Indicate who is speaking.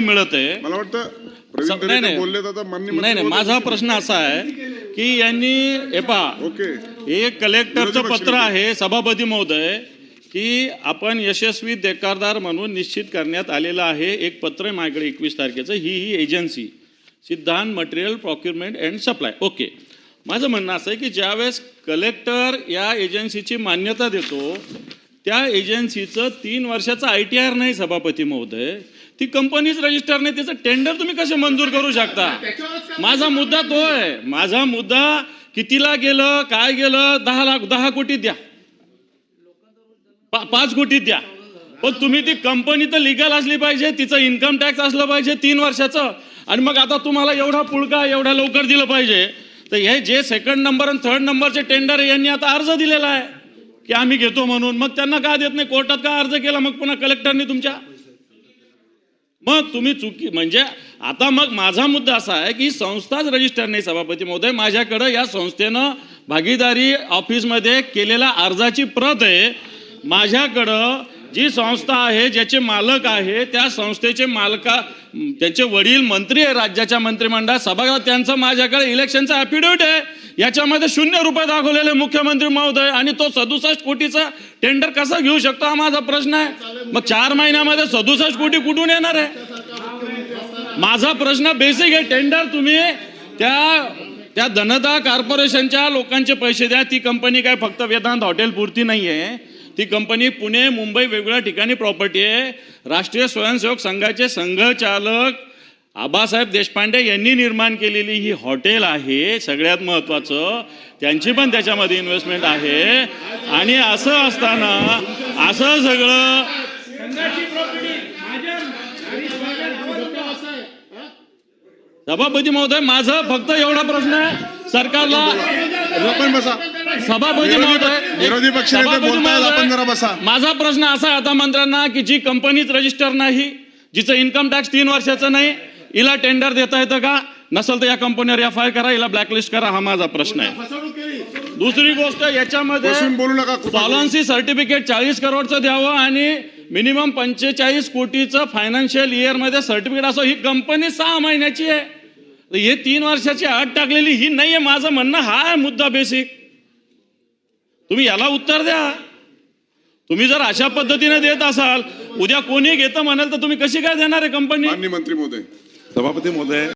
Speaker 1: मिळत आहे.
Speaker 2: मला वाटतं
Speaker 1: नाही, नाही. माझा प्रश्न असा आहे की यांनी हे पहा
Speaker 2: ओके.
Speaker 1: हे कलेक्टरचं पत्र आहे सभापती महोदय की आपण यशस्वी देकारदार म्हणून निश्चित करण्यात आलेलं आहे. एक पत्र आहे माझ्याकडे एकवीस तारखेचं. ही ही agency Siddhant material procurement and supply okay. माझं म्हणणं असं आहे की ज्यावेळेस कलेक्टर या एजन्सीची मान्यता देतो त्या एजन्सीचं तीन वर्षाचं आय टी आर नाही सभापती महोदय. ती कंपनीच रजिस्टर नाही त्याचं टेंडर तुम्ही कसे मंजूर करू शकता? माझा मुद्दा तो आहे. माझा मुद्दा कितीला गेलं काय गेलं दहा लाख दहा कोटी द्या. पा- पाच कोटी द्या. पण तुम्ही ती कंपनी तर लिगल असली पाहिजे तिचं इन्कम टॅक्स असलं पाहिजे तीन वर्षाचं. आणि मग आता तुम्हाला एवढा पुळका एवढ्या लवकर दिलं पाहिजे. तर हे जे सेकंड नंबर आणि थर्ड नंबरचे टेंडर यांनी आता अर्ज दिलेला आहे. की आम्ही घेतो म्हणून. मग त्यांना का देत नाही? कोर्टात का अर्ज केला? मग पुन्हा कलेक्टरनी तुमच्या मग तुम्ही चुकी म्हणजे आता मग माझा मुद्दा असा आहे की संस्थाच रजिस्टर नाही सभापती महोदय. माझ्याकडं या संस्थेनं भागीदारी ऑफिसमध्ये केलेल्या अर्जाची प्रत आहे. माझ्याकडं जी संस्था आहे ज्याचे मालक आहे त्या संस्थेचे मालका त्यांचे वडील मंत्री आहे राज्याच्या मंत्रिमंडळात. सभागृहात त्यांचं माझ्याकडे इलेक्शनचं ॲफिडेविट आहे. याच्यामध्ये शून्य रुपये दाखवलेले मुख्यमंत्री महोदय आणि तो सदुसष्ट कोटीचा टेंडर कसा घेऊ शकतो हा माझा प्रश्न आहे. मग चार महिन्यामध्ये सदुसष्ट कोटी कुठून येणार आहे? माझा प्रश्न बेसिक आहे. टेंडर तुम्ही त्या त्या धनदा कॉर्पोरेशनच्या लोकांचे पैसे द्या. ती कंपनी काय फक्त वेदांत हॉटेल पुरती नाही आहे ती कंपनी पुणे मुंबई वेगवेगळ्या ठिकाणी प्रॉपर्टी आहे. राष्ट्रीय स्वयंसेवक संघाचे संघचालक आबासाहेब देशपांडे यांनी निर्माण केलेली ही हॉटेल आहे सगळ्यात महत्वाचं. त्यांची पण त्याच्यामध्ये इन्व्हेस्टमेंट आहे. आणि असं असताना असं सगळं सभापती महोदय माझं फक्त एवढा प्रश्न आहे. सरकारला सभापती महोदय
Speaker 2: विरोधी बसा.
Speaker 1: माझा प्रश्न असा आहे आता मंत्र्यांना की जी कंपनीच रजिस्टर नाही जिचं इन्कम टॅक्स तीन वर्षाचं नाही हिला टेंडर देता येतं का? नसेल तर या कंपनीवर एफ आय करा हिला ब्लॅकलिस्ट करा हा माझा प्रश्न आहे. दुसरी गोष्ट याच्यामध्ये
Speaker 2: बोलू नका.
Speaker 1: सॉलन्सी सर्टिफिकेट चाळीस करोडचं द्यावं आणि मिनिमम पंचेचाळीस कोटीचं फायनान्शियल इयरमध्ये सर्टिफिकेट असं ही कंपनी सहा महिन्याची आहे. हे तीन वर्षाची आठ टाकलेली ही नाही आहे माझं म्हणणं हा आहे मुद्दा बेसिक तुम्ही याला उत्तर द्या. तुम्ही जर अशा पद्धतीने देत असाल उद्या कोणी घेतं म्हणाल तर तुम्ही कशी काय देणार आहे कंपनी
Speaker 2: मंत्री महोदय.
Speaker 3: सभापती महोदय